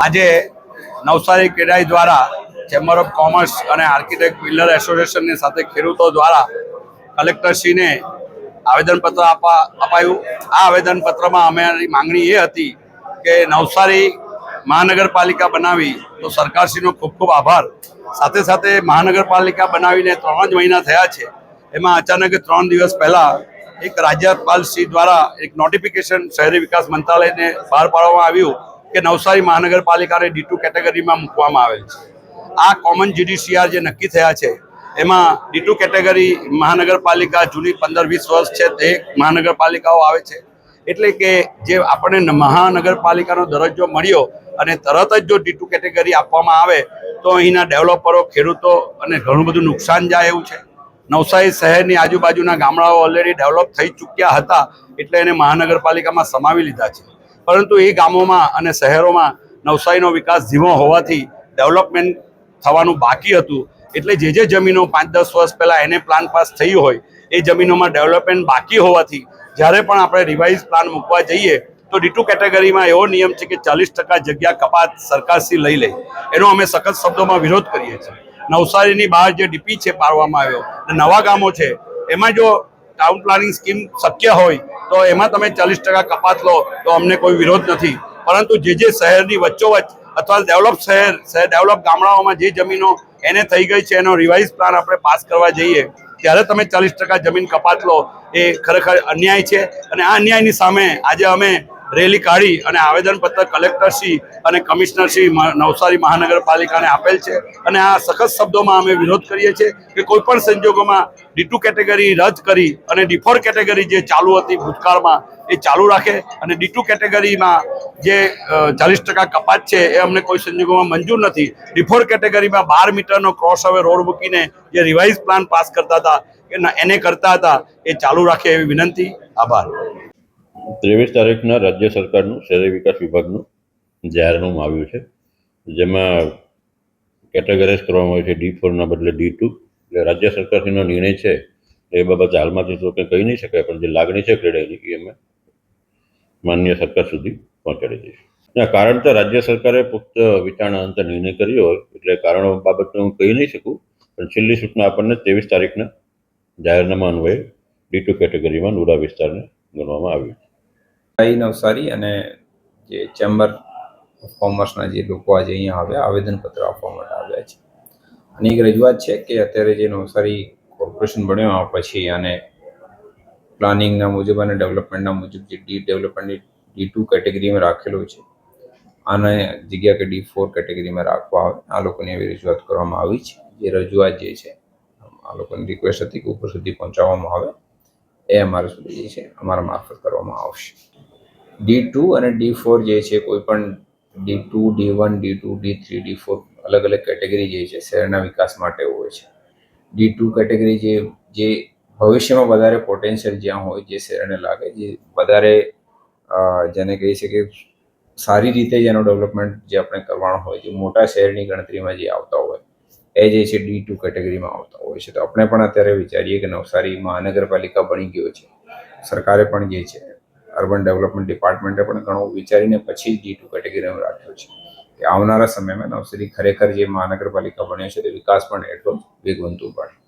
આજે નવસારી કેડાઈ દ્વારા ચેમ્બર ઓફ કોમર્સ અને આર્કિટેક્ટ બિલ્ડર એસોસિએશનની સાથે ખેડૂતો દ્વારા કલેક્ટરશ્રીને આવેદનપત્ર આપવા અપાયું. આ આવેદનપત્રમાં અમારી માંગણી એ હતી કે નવસારી મહાનગરપાલિકા બનાવી તો સરકારશ્રીનો ખૂબ ખૂબ આભાર. સાથે સાથે મહાનગરપાલિકા બનાવીને ત્રણ જ મહિના થયા છે. એમાં અચાનક ત્રણ દિવસ પહેલાં એક રાજ્યપાલ શ્રી દ્વારા એક નોટિફિકેશન શહેરી વિકાસ મંત્રાલયને બહાર પાડવામાં આવ્યું. કે નવસારી મહાનગરપાલિકાને ડી ટુ કેટેગરીમાં મૂકવામાં આવેલ છે. આ કોમન જીડીસીઆર જે નક્કી થયા છે, એમાં ડી ટુ કેટેગરી મહાનગરપાલિકા જૂની પંદર વીસ વર્ષ છે, તે મહાનગરપાલિકાઓ આવે છે. એટલે કે જે આપણને મહાનગરપાલિકાનો દરજ્જો મળ્યો અને તરત જ જો ડી ટુ કેટેગરી આપવામાં આવે, તો અહીંના ડેવલપરો, ખેડૂતો અને ઘણું બધું નુકસાન જાય એવું છે. નવસારી શહેરની આજુબાજુના ગામડાઓ ઓલરેડી ડેવલપ થઈ ચૂક્યા હતા, એટલે એને મહાનગરપાલિકામાં સમાવી લીધા છે. પરંતુ એ ગામોમાં અને શહેરોમાં નવસારીનો વિકાસ ધીમો હોવાથી ડેવલપમેન્ટ થવાનું બાકી હતું. એટલે જે જે જમીનો પાંચ દસ વર્ષ પહેલાં એને પ્લાન પાસ થઈ હોય, એ જમીનોમાં ડેવલપમેન્ટ બાકી હોવાથી જ્યારે પણ આપણે રિવાઇઝ પ્લાન મૂકવા જઈએ, તો ડી ટુ કેટેગરીમાં એવો નિયમ છે કે ચાલીસ ટકા જગ્યા કપાત સરકારશ્રી લઈ લે. એનો અમે સખત શબ્દોમાં વિરોધ કરીએ છીએ. નવસારીની બહાર જે ડીપી છે, પાડવામાં આવ્યો, અને નવા ગામો છે, એમાં જો ટાઉન પ્લાનિંગ સ્કીમ શક્ય હોય, તો એમાં તમે ચાલીસ ટકા કપાત લો, તો અમને કોઈ વિરોધ નથી. પરંતુ જે જે શહેરની વચ્ચોવચ્ચ અથવા ડેવલપ શહેર શહેર ડેવલપ ગામડાઓમાં જે જમીનો એને થઈ ગઈ છે, એનો રિવાઇઝ પ્લાન આપણે પાસ કરવા જઈએ, ત્યારે તમે ચાલીસ ટકા જમીન કપાત લો, એ ખરેખર અન્યાય છે. અને આ અન્યાયની સામે આજે અમે રેલી કાઢી અને આવેદનપત્ર કલેક્ટરશ્રી અને કમિશનરશ્રી નવસારી મહાનગરપાલિકાને આપેલ છે. અને આ સખત શબ્દોમાં અમે વિરોધ કરીએ છીએ કે કોઈ પણ સંજોગોમાં ડી કેટેગરી રદ કરી અને ડી કેટેગરી જે ચાલુ હતી ભૂતકાળમાં એ ચાલુ રાખે અને ડી કેટેગરીમાં જે ચાલીસ ટકા કપાત છે એ અમને કોઈ સંજોગોમાં મંજૂર નથી. ડીફોર કેટેગરીમાં બાર મીટરનો ક્રોસ હવે રોડ મૂકીને જે રિવાઇઝ પ્લાન પાસ કરતા હતા એને કરતા હતા, એ ચાલુ રાખે એવી વિનંતી. આભાર. ત્રેવીસ તારીખના રાજ્ય સરકારનું શહેરી વિકાસ વિભાગનું જાહેરનામું આવ્યું છે, જેમાં કેટેગરાઇઝ કરવામાં આવ્યું છે ડી ફોરના બદલે ડી ટુ. એટલે રાજ્ય સરકારશ્રીનો નિર્ણય છે, એ બાબતે હાલમાંથી તો કંઈ કહી નહીં શકાય, પણ જે લાગણી છે ક્રેડાઈની એ અમે માન્ય સરકાર સુધી પહોંચાડી દઈશું. કારણ તો રાજ્ય સરકારે પુખ્ત વિચારણા અંતે નિર્ણય કર્યો હોય, એટલે કારણો બાબતે હું કહી નહીં શકું, પણ છેલ્લી સૂચના આપણને ત્રેવીસ તારીખના જાહેરનામા અન્વયે ડી ટુ કેટેગરીમાં નુરા વિસ્તારને ગણવામાં આવ્યું છે. આઈ નવસારી અને જે ચેમ્બર ઓફ કોમર્સના જે લોકો આજે અહીંયા આવ્યા આવેદનપત્ર આપવા માટે આવ્યા છે. અને એક રજૂઆત છે કે અત્યારે જે નવસારી કોર્પોરેશન બન્યો પછી અને પ્લાનિંગના મુજબ અને ડેવલપમેન્ટના મુજબ જે ડી ડેવલપમેન્ટની ડી ટુ કેટેગરીમાં રાખેલું છે, આને જગ્યા કે ડી ફોર કેટેગરીમાં રાખવા આવે. આ લોકોની એવી રજૂઆત કરવામાં આવી છે. જે રજૂઆત જે છે, આ લોકોની રિક્વેસ્ટ હતી કે ઉપર સુધી પહોંચાડવામાં આવે. એ અમારા સુધી જે છે, અમારા મારફત કરવામાં આવશે. ડી ટુ અને ડી ફોર જે છે, કોઈ પણ D two, D one, D two, D three, D four અલગ અલગ કેટેગરી જે છે, શહેરના વિકાસ માટે હોય છે. ડી ટુ કેટેગરી જે જે ભવિષ્યમાં વધારે પોટેન્શિયલ જ્યાં હોય, જે શહેરને લાગે, જે વધારે જેને કહી શકીએ, સારી રીતે જેનો ડેવલપમેન્ટ જે આપણે કરવાનો હોય, જે મોટા શહેરની ગણતરીમાં જે આવતા હોય, એ જે છે, ડી ટુ કેટેગરીમાં આવતા હોય છે. તો આપણે પણ અત્યારે વિચારીએ કે નવસારી મહાનગરપાલિકા બની ગયો છે. સરકારે પણ જે છે અર્બન ડેવલપમેન્ટ ડિપાર્ટમેન્ટે પણ ઘણું વિચારીને પછી ડી ટુ કેટેગરીમાં રાખ્યો છે. કે આવનારા સમયમાં નવસારી ખરેખર જે મહાનગરપાલિકા બન્યો છે, તે વિકાસ પણ એટલો જ વેગવંતુ પડે